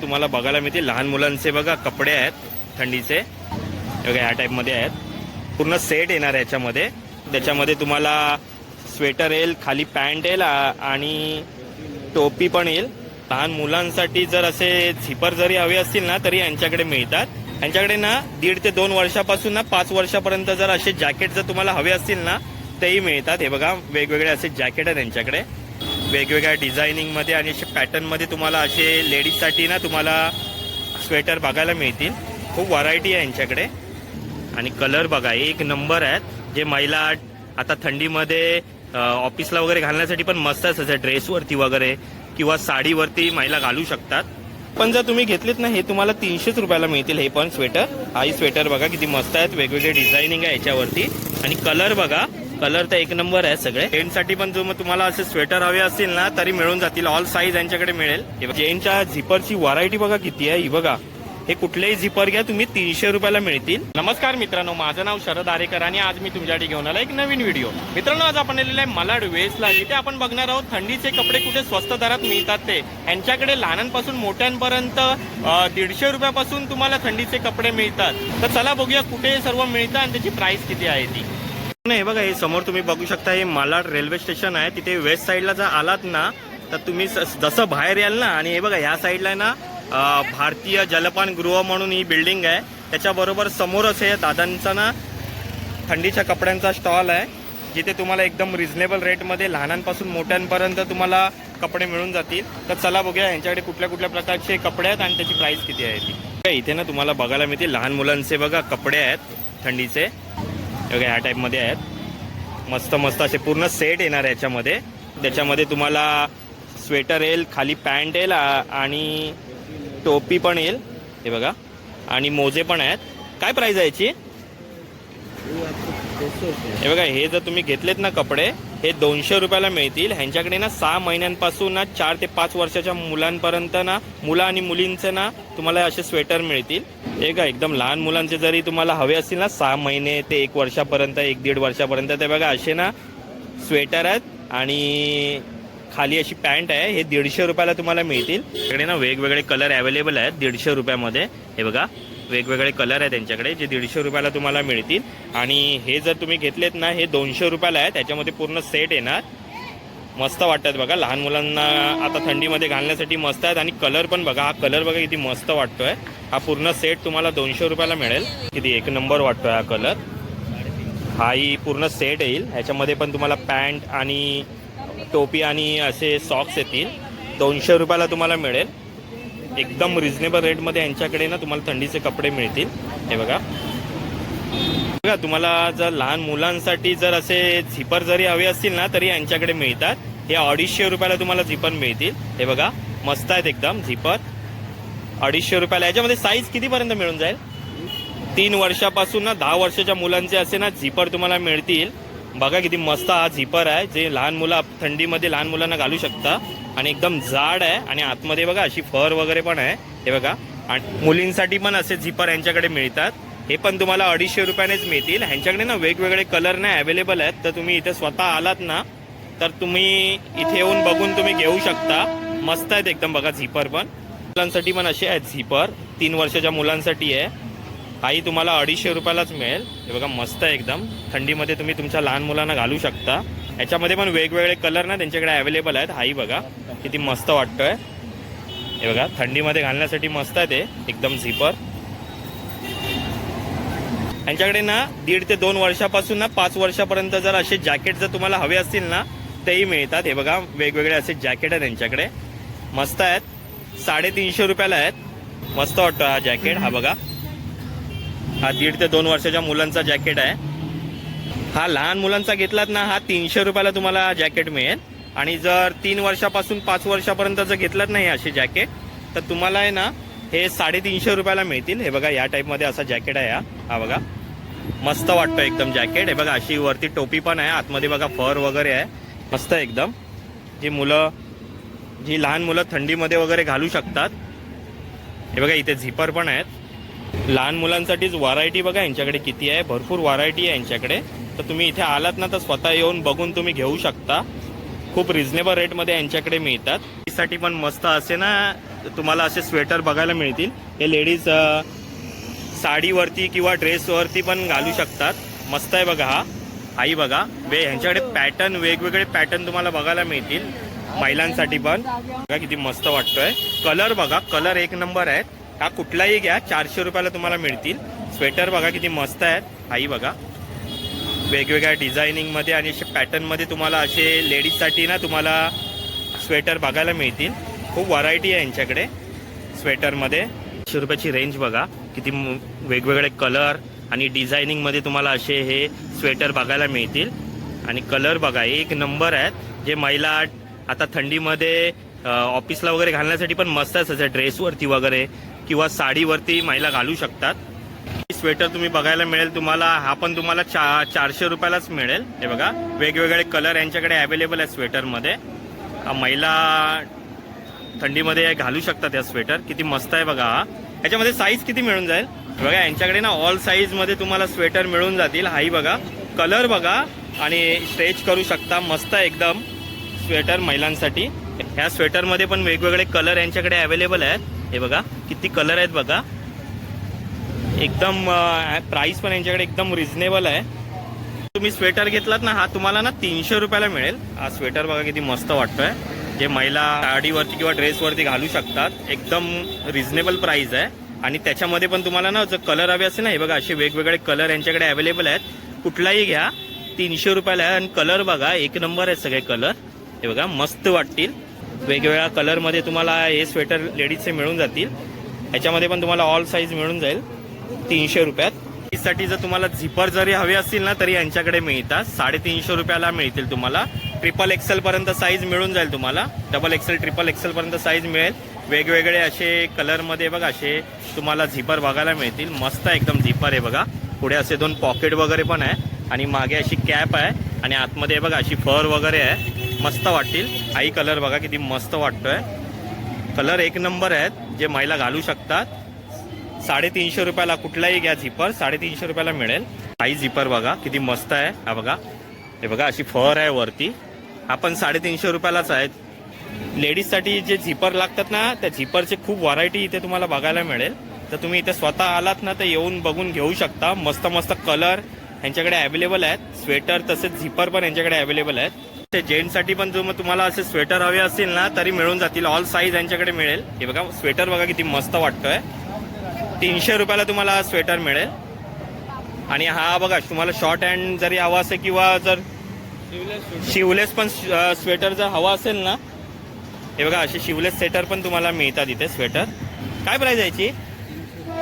तुम्हाला बघायला मिळतील. लहान मुलांचे बघा कपडे आहेत थंडीचे. बघा या टाईपमध्ये आहेत. पूर्ण सेट येणार आहे याच्यामध्ये. त्याच्यामध्ये तुम्हाला स्वेटर येईल खाली पॅन्ट येईल आणि टोपी पण येईल. लहान मुलांसाठी जर असे झिपर जरी हवे असतील ना तरी यांच्याकडे मिळतात. यांच्याकडे ना दीड ते दोन वर्षापासून ना पाच वर्षापर्यंत जर असे जॅकेट जर तुम्हाला हवे असतील ना तेही मिळतात. हे बघा वेगवेगळे असे जॅकेट आहेत यांच्याकडे. वेगवेगळ्या डिझायनिंगमध्ये आणि असे पॅटर्नमध्ये तुम्हाला असे लेडीजसाठी ना तुम्हाला स्वेटर बघायला मिळतील. खूप व्हरायटी आहे यांच्याकडे. आणि कलर बघा एक नंबर आहेत. जे महिला आता थंडीमध्ये ऑफिसला वगैरे घालण्यासाठी पण मस्त आहे ड्रेसवरती वगैरे किंवा साडीवरती महिला घालू शकतात. पण जर तुम्ही घेतलेत ना हे तुम्हाला तीनशेच रुपयाला मिळतील हे पण स्वेटर. हाही स्वेटर बघा किती मस्त आहेत. वेगवेगळे डिझायनिंग आहे याच्यावरती. आणि कलर बघा कलर तर एक नंबर आहे सगळे. जेंट्ससाठी पण जो मग तुम्हाला असे स्वेटर हवे असतील ना तरी मिळून जातील. ऑल साईज यांच्याकडे मिळेल. हे जेंट्सच्या झिपरची व्हरायटी बघा किती आहे. ही बघा हे कुठलेही झिपर घ्या तुम्ही तीनशे रुपयाला मिळतील. नमस्कार मित्रांनो माझं नाव शरद आरेकर आणि आज मी तुमच्यासाठी घेऊन आला एक नवीन व्हिडिओ मित्रांनो आज आपण आलेलं आहे मलाड वेस्टला इथे आपण बघणार आहोत थंडीचे कपडे कुठे स्वस्त दरात मिळतात ते. यांच्याकडे लहानांपासून मोठ्यांपर्यंत दीडशे रुपयापासून तुम्हाला थंडीचे कपडे मिळतात. तर चला बघूया कुठे सर्व मिळतं आणि त्याची प्राइस किती आहे ती. नाही बघा हे समोर तुम्ही बघू शकता हे मालाड रेल्वे स्टेशन आहे. तिथे वेस्ट साईडला जर आलात ना तर तुम्ही जसं बाहेर याल ना आणि हे बघा ह्या साईडला ना भारतीय जलपान गृह म्हणून ही बिल्डिंग आहे. त्याच्याबरोबर समोरच हे दादांचा ना थंडीच्या कपड्यांचा स्टॉल आहे. जिथे तुम्हाला एकदम रिझनेबल रेटमध्ये लहानांपासून मोठ्यांपर्यंत तुम्हाला कपडे मिळून जातील. तर चला बघूया यांच्याकडे कुठल्या कुठल्या प्रकारचे कपडे आहेत आणि त्याची प्राईस किती आहे ती. इथे ना तुम्हाला बघायला मिळते लहान मुलांचे बघा कपडे आहेत थंडीचे. बघा ह्या टाईपमध्ये आहेत. मस्त मस्त असे पूर्ण सेट येणार आहे याच्यामध्ये. त्याच्यामध्ये तुम्हाला स्वेटर येईल खाली पॅन्ट येईल आणि टोपी पण येईल. हे बघा. आणि मोजे पण आहेत. काय प्राईज आहे याची? हे बघा हे जर तुम्ही घेतलेत ना कपडे हे दोनशे रुपयाला मिळतील. ह्यांच्याकडे ना सहा महिन्यांपासून ना चार ते पाच वर्षाच्या मुलांपर्यंत ना मुलं आणि मुलींचे ना तुम्हाला असे स्वेटर मिळतील. हे का एकदम लहान मुलांचे जरी तुम्हाला हवे असतील ना सहा महिने ते एक वर्षापर्यंत एक दीड वर्षापर्यंत ते बघा असे ना स्वेटर आहेत आणि खाली अशी पॅन्ट आहे. हे दीडशे रुपयाला तुम्हाला मिळतील. इकडे ना वेगवेगळे कलर अवेलेबल आहेत दीडशे रुपयामध्ये. हे बघा वेगवेगळे कलर आहेत त्यांच्याकडे जे दीडशे रुपयाला तुम्हाला मिळतील. आणि हे जर तुम्ही घेतलेत ना हे दोनशे रुपयाला आहे. त्याच्यामध्ये पूर्ण सेट येणार मस्त वाटतात बघा. लहान मुलांना आता थंडीमध्ये घालण्यासाठी मस्त आहेत. आणि कलर पण बघा हा कलर बघा किती मस्त वाटतोय. हा पूर्ण सेट तुम्हाला दोनशे रुपयाला मिळेल. किती एक नंबर वाटतोय हा कलर हाही पूर्ण सेट येईल. ह्याच्यामध्ये पण तुम्हाला पॅन्ट आणि टोपी आणि असे सॉक्स येतील. दोनशे रुपयाला तुम्हाला मिळेल. एकदम रिजनेबल रेटमध्ये यांच्याकडे ना तुम्हाला थंडीचे कपडे मिळतील. हे बघा. बघा तुम्हाला जर लहान मुलांसाठी जर असे झिपर जरी हवे असतील ना तरी यांच्याकडे मिळतात. हे अडीचशे रुपयाला तुम्हाला झिपर मिळतील. हे बघा मस्त आहेत एकदम झिपर अडीचशे रुपयाला. याच्यामध्ये साईज कितीपर्यंत मिळून जाईल? तीन वर्षापासून ना दहा वर्षाच्या मुलांचे असे ना झिपर तुम्हाला मिळतील. बघा किती मस्त हा झिपर आहे जे लहान मुलं थंडीमध्ये लहान मुलांना घालू शकता. आणि एकदम जाड आहे. आणि आतमध्ये बघा अशी फर वगैरे पण आहे. हे बघा. आणि मुलींसाठी पण असे झिपर यांच्याकडे मिळतात. हे पण तुम्हाला अडीचशे रुपयानेच मिळतील. ह्यांच्याकडे ना वेगवेगळे कलर नाही अवेलेबल आहेत. तर तुम्ही इथे स्वतः आलात ना तर तुम्ही इथे येऊन बघून तुम्ही घेऊ शकता. मस्त आहेत एकदम बघा झिपर पण. मुलांसाठी पण असे आहेत झिपर तीन वर्षाच्या मुलांसाठी आहे. हाही तुम्हाला अडीचशे रुपयालाच मिळेल. हे बघा मस्त आहे एकदम. थंडीमध्ये तुम्ही तुमच्या लहान मुलांना घालू शकता. याच्यामध्ये पण वेगवेगळे कलर ना त्यांच्याकडे अवेलेबल आहेत. हाही बघा. किती मस्त वाटतोय. हे बघा थंडीमध्ये घालण्यासाठी मस्त आहे ते एकदम झिपर यांच्याकडे ना दीड ते दोन वर्षापासून ना पाच वर्षापर्यंत जर असे जॅकेट जर तुम्हाला हवे असतील ना तेही मिळतात. हे बघा वेगवेगळे असे जॅकेट आहेत त्यांच्याकडे मस्त आहेत. साडेतीनशे रुपयाला आहेत. मस्त वाटतो हा जॅकेट हा बघा. हा दीड ते दोन वर्षाच्या मुलांचा जॅकेट आहे. हा लहान मुलांचा घेतलात ना हा तीनशे रुपयाला तुम्हाला जॅकेट मिळेल. आणि जर तीन वर्षापासून पाच वर्षापर्यंत जर घेतलंच नाही असे जॅकेट तर तुम्हाला आहे ना हे साडेतीनशे रुपयाला मिळतील. हे बघा या टाईपमध्ये असा जॅकेट आहे हा. हा बघा. मस्त वाटतं एकदम जॅकेट हे बघा अशी वरती टोपी पण आहे. आतमध्ये बघा फर वगैरे आहे. मस्त आहे एकदम. जी मुलं जी लहान मुलं थंडीमध्ये वगैरे घालू शकतात. हे बघा इथे झिपर पण आहेत. लहान मुलांसाठीच व्हरायटी बघा यांच्याकडे किती आहे. भरपूर व्हरायटी आहे यांच्याकडे. तर तुम्ही इथे आलात ना तर स्वतः येऊन बघून तुम्ही घेऊ शकता. खूप रिझनेबल रेटमध्ये यांच्याकडे मिळतात. साठी पण मस्त असे ना तुम्हाला असे स्वेटर बघायला मिळतील. हे लेडीज साडीवरती किंवा ड्रेसवरती पण घालू शकतात. मस्त आहे बघा हा. आई बघा. वे ह्यांच्याकडे पॅटर्न वेगवेगळे पॅटर्न तुम्हाला बघायला मिळतील. महिलांसाठी पण. बघा किती मस्त वाटतोय. कलर बघा. कलर एक नंबर आहेत. हा कुठलाही घ्या. चारशे रुपयाला तुम्हाला मिळतील. स्वेटर बघा किती मस्त आहेत. आई बघा. वेगवेगळ्या डिझायनिंगमध्ये आणि असे पॅटर्नमध्ये तुम्हाला असे लेडीजसाठी ना तुम्हाला स्वेटर बघायला मिळतील. खूप व्हरायटी आहे यांच्याकडे स्वेटरमध्ये. एकशे रुपयाची रेंज बघा किती वेगवेगळे कलर आणि डिझायनिंगमध्ये तुम्हाला असे हे स्वेटर बघायला मिळतील. आणि कलर बघा एक नंबर आहेत जे महिला आता थंडीमध्ये ऑफिसला वगैरे घालण्यासाठी पण मस्त आहे सध्या ड्रेसवरती वगैरे किंवा साडीवरती महिला घालू शकतात. स्वेटर तुम्ही बघायला मिळेल. तुम्हाला हा पण तुम्हाला चा चारशे रुपयालाच मिळेल. हे बघा वेगवेगळे कलर यांच्याकडे अवेलेबल आहे स्वेटरमध्ये महिला थंडीमध्ये घालू शकतात या स्वेटर किती मस्त आहे बघा हा. याच्यामध्ये साईज किती मिळून जाईल? बघा यांच्याकडे ना ऑल साईजमध्ये तुम्हाला स्वेटर मिळून जातील. हाही बघा कलर बघा आणि स्ट्रेच करू शकता. मस्त आहे एकदम स्वेटर महिलांसाठी. ह्या स्वेटरमध्ये पण वेगवेगळे कलर यांच्याकडे अवेलेबल आहेत. हे बघा किती कलर आहेत बघा. एकदम प्राईस पण यांच्याकडे एकदम रिझनेबल आहे. तुम्ही स्वेटर घेतलात ना हा तुम्हाला ना तीनशे रुपयाला मिळेल. हा स्वेटर बघा किती मस्त वाटतोय. जे महिला साडीवरती किंवा ड्रेसवरती घालू शकतात एकदम रिझनेबल प्राईस आहे. आणि त्याच्यामध्ये पण तुम्हाला ना जर कलर हवे असेल ना हे बघा असे वेगवेगळे कलर यांच्याकडे अवेलेबल आहेत. कुठलाही घ्या तीनशे रुपयाला आहे. आणि कलर बघा एक नंबर आहेत सगळे कलर हे बघा मस्त वाटतील. वेगवेगळ्या कलरमध्ये तुम्हाला हे स्वेटर लेडीजचे मिळून जातील. ह्याच्यामध्ये पण तुम्हाला ऑल साईज मिळून जाईल. तीनशे रुपयात. साठी जर तुम्हाला झिपर जरी हवे असतील ना तरी यांच्याकडे मिळतात. साडेतीनशे रुपयाला मिळतील तुम्हाला. ट्रिपल एक्सेल पर्यंत साईज मिळून जाईल तुम्हाला. डबल एक्सेल ट्रिपल एक्सेल पर्यंत साईज मिळेल. वेगवेगळे असे कलरमध्ये बघा असे तुम्हाला झिपर बघायला मिळतील. मस्त आहे एकदम झिपर आहे बघा. पुढे असे दोन पॉकेट वगैरे पण आहे. आणि मागे अशी कॅप आहे. आणि आतमध्ये बघा अशी फर वगैरे आहे. मस्त वाटतील. आई कलर बघा किती मस्त वाटतोय. कलर एक नंबर आहेत जे महिला घालू शकतात. साडेतीनशे रुपयाला कुठलाही घ्या झिपर साडेतीनशे रुपयाला मिळेल. काही झिपर बघा किती मस्त आहे. हा बघा. हे बघा अशी फर आहे वरती. हा पण साडेतीनशे रुपयालाच आहेत लेडीजसाठी जे झिपर लागतात ना त्या झिपरचे खूप व्हरायटी इथे तुम्हाला बघायला मिळेल. तर तुम्ही इथे स्वतः आलात ना तर येऊन बघून घेऊ शकता. मस्त मस्त कलर यांच्याकडे अवेलेबल आहेत. स्वेटर तसेच झिपर पण यांच्याकडे अवेलेबल आहेत. ते जेंट्ससाठी पण जो मग तुम्हाला असे स्वेटर हवे असतील ना तरी मिळून जातील. ऑल साईज यांच्याकडे मिळेल. हे बघा स्वेटर बघा किती मस्त वाटतोय. तीनशे रुपयाला तुम्हाला स्वेटर मिळेल. आणि हा बघा तुम्हाला शॉर्ट हँड जरी हवा असेल किंवा जर शिवलेस पण स्वेटर जर हवा असेल ना हे बघा असे शिवलेस स्वेटर पण तुम्हाला मिळतात इथे स्वेटर काय प्राईज यायची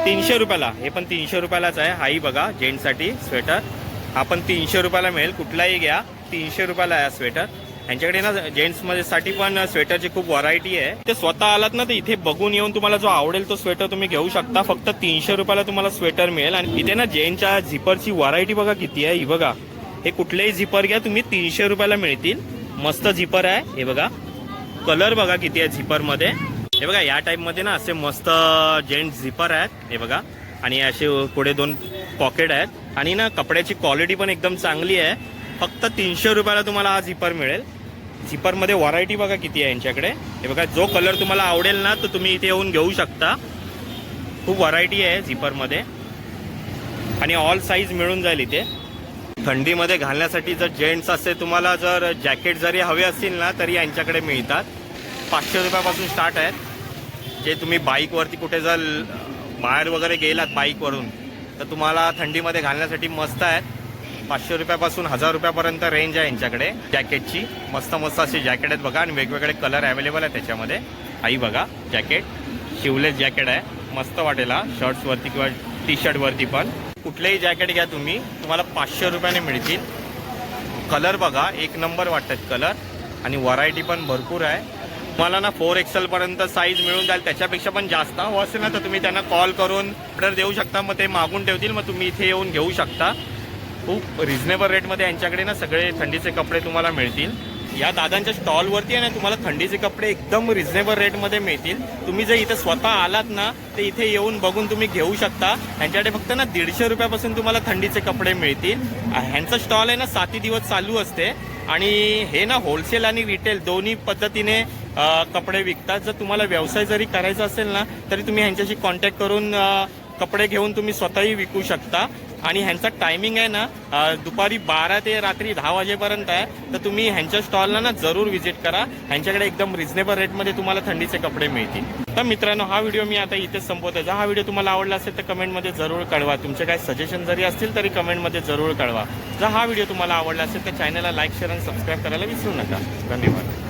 तीनशे रुपयाला. हे पण तीनशे रुपयालाच आहे. हाही बघा जेंट्ससाठी स्वेटर हा पण तीनशे रुपयाला मिळेल. कुठलाही घ्या तीनशे रुपयाला आहे हा स्वेटर यांच्याकडे ना जेंट्समध्ये साठी पण स्वेटरची खूप व्हरायटी आहे. ते स्वतः आलात ना तर इथे बघून येऊन तुम्हाला जो आवडेल तो स्वेटर तुम्ही घेऊ शकता. फक्त तीनशे रुपयाला तुम्हाला स्वेटर मिळेल. आणि इथे ना जेंट्सच्या झिपरची व्हरायटी बघा किती आहे. ही बघा. हे कुठलेही झिपर घ्या तुम्ही तीनशे रुपयाला मिळतील. मस्त झिपर आहे. हे बघा. कलर बघा किती आहे झिपरमध्ये. हे बघा या टाईपमध्ये ना असे मस्त जेंट्स झिपर आहेत. हे बघा. आणि असे पुढे दोन पॉकेट आहेत. आणि ना कपड्याची क्वालिटी पण एकदम चांगली आहे. फक्त तीनशे रुपयाला तुम्हाला हा झिपर मिळेल. झिपरमध्ये व्हरायटी बघा किती आहे यांच्याकडे. हे बघा जो कलर तुम्हाला आवडेल ना तो तुम्ही इथे येऊन घेऊ शकता. खूप व्हरायटी आहे झिपरमध्ये आणि ऑल साईज मिळून जाईल इथे. थंडीमध्ये घालण्यासाठी जर जेंट्स असे तुम्हाला जर जॅकेट जरी हवे असतील ना तरी यांच्याकडे मिळतात. पाचशे रुपयापासून स्टार्ट आहेत. जे तुम्ही बाईकवरती कुठे जर बाहेर वगैरे गेलात बाईकवरून तर तुम्हाला थंडीमध्ये घालण्यासाठी मस्त आहेत. पाचशे रुपयापासून हजार रुपयापर्यंत रेंज आहे यांच्याकडे. जॅकेटची मस्त मस्त असे जॅकेट आहेत बघा. आणि वेगवेगळे कलर अवेलेबल आहेत त्याच्यामध्ये. आई बघा जॅकेट शिवलेस जॅकेट आहे. मस्त वाटेल हा. शर्ट्सवरती किंवा टी शर्टवरती पण. कुठलेही जॅकेट घ्या तुम्ही. तुम्हाला पाचशे रुपयाने मिळतील. कलर बघा. एक नंबर वाटतात कलर आणि व्हरायटी पण भरपूर आहे. तुम्हाला ना फोर एक्सेलपर्यंत साईज मिळून जाईल. त्याच्यापेक्षा पण जास्त. हवं असेल ना तर तुम्ही त्यांना कॉल करून ऑर्डर देऊ शकता. मग ते मागून ठेवतील. मग तुम्ही इथे येऊन घेऊ शकता. खूप रिजनेबल रेटमध्ये यांच्याकडे ना सगळे थंडीचे कपडे तुम्हाला मिळतील. या दादांच्या स्टॉलवरती आहे ना तुम्हाला थंडीचे कपडे एकदम रिझनेबल रेटमध्ये मिळतील. तुम्ही जर इथे स्वतः आलात ना तर इथे येऊन बघून तुम्ही घेऊ शकता. यांच्याकडे फक्त ना दीडशे रुपयापासून तुम्हाला थंडीचे कपडे मिळतील. ह्यांचा स्टॉल आहे ना साती दिवस चालू असते. आणि हे ना होलसेल आणि रिटेल दोन्ही पद्धतीने कपडे विकतात. जर तुम्हाला व्यवसाय जरी करायचा असेल ना तरी तुम्ही ह्यांच्याशी कॉन्टॅक्ट करून कपडे घेऊन तुम्ही स्वतःही विकू शकता. आणि ह्यांचा टायमिंग आहे ना दुपारी बारा ते रात्री दहा वाजेपर्यंत आहे. तर तुम्ही ह्यांच्या स्टॉलला ना जरूर व्हिजिट करा. ह्यांच्याकडे एकदम रिझनेबल रेटमध्ये तुम्हाला थंडीचे कपडे मिळतील. तर मित्रांनो हा व्हिडिओ मी आता इथेच संपवतो. जर हा व्हिडिओ तुम्हाला आवडला असेल तर कमेंटमध्ये जरूर कळवा. तुमचे काही सजेशन जरी असतील तरी कमेंटमध्ये जरूर कळवा. जर हा व्हिडिओ तुम्हाला आवडला असेल तर चॅनलला लाईक शेअर आणि सबस्क्राईब करायला विसरू नका. धन्यवाद.